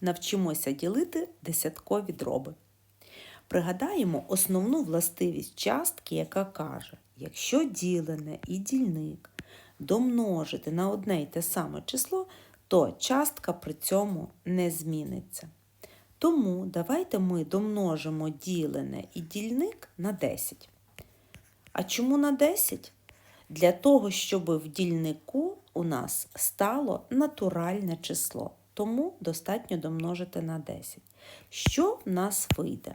навчимося ділити десяткові дроби. Пригадаємо основну властивість частки, яка каже, якщо ділене і дільник домножити на одне й те саме число, то частка при цьому не зміниться. Тому давайте ми домножимо ділене і дільник на 10. А чому на 10? Для того, щоб в дільнику у нас стало натуральне число. Тому достатньо домножити на 10. Що в нас вийде?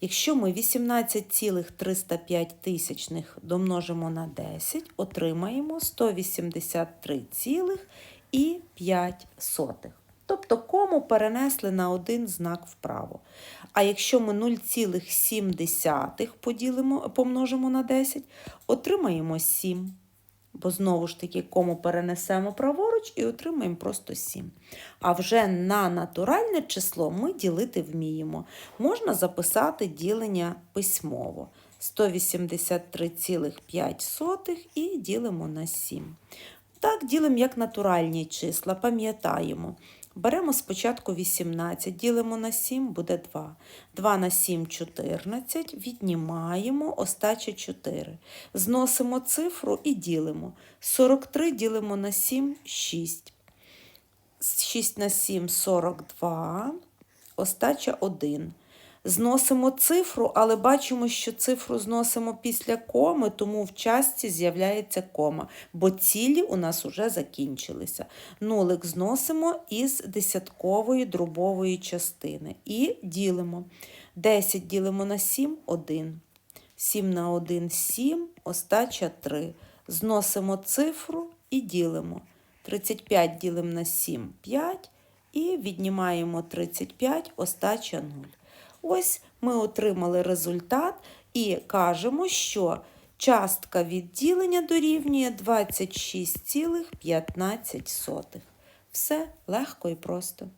Якщо ми 18,305 тисячних домножимо на 10, отримаємо 183,5. Тобто кому перенесли на один знак вправо. А якщо ми 0,7 поділимо, помножимо на 10, отримаємо 7. Бо знову ж таки, кому перенесемо праворуч і отримаємо просто 7. А вже на натуральне число ми ділити вміємо. Можна записати ділення письмово. 183,5 і ділимо на 7. Так, ділимо як натуральні числа, пам'ятаємо. Беремо спочатку 18, ділимо на 7, буде 2. 2 на 7 – 14, віднімаємо остача 4. Зносимо цифру і ділимо. 43 ділимо на 7 – 6. 6 на 7 – 42, остача 1. Зносимо цифру, але бачимо, що цифру зносимо після коми, тому в частці з'являється кома, бо цілі у нас вже закінчилися. Нулик зносимо із десяткової дробової частини і ділимо. 10 ділимо на 7 – 1. 7 на 1 – 7, остача 3. Зносимо цифру і ділимо. 35 ділимо на 7 – 5 і віднімаємо 35, остача 0. Ось ми отримали результат і кажемо, що частка відділення дорівнює 26,15. Все легко і просто.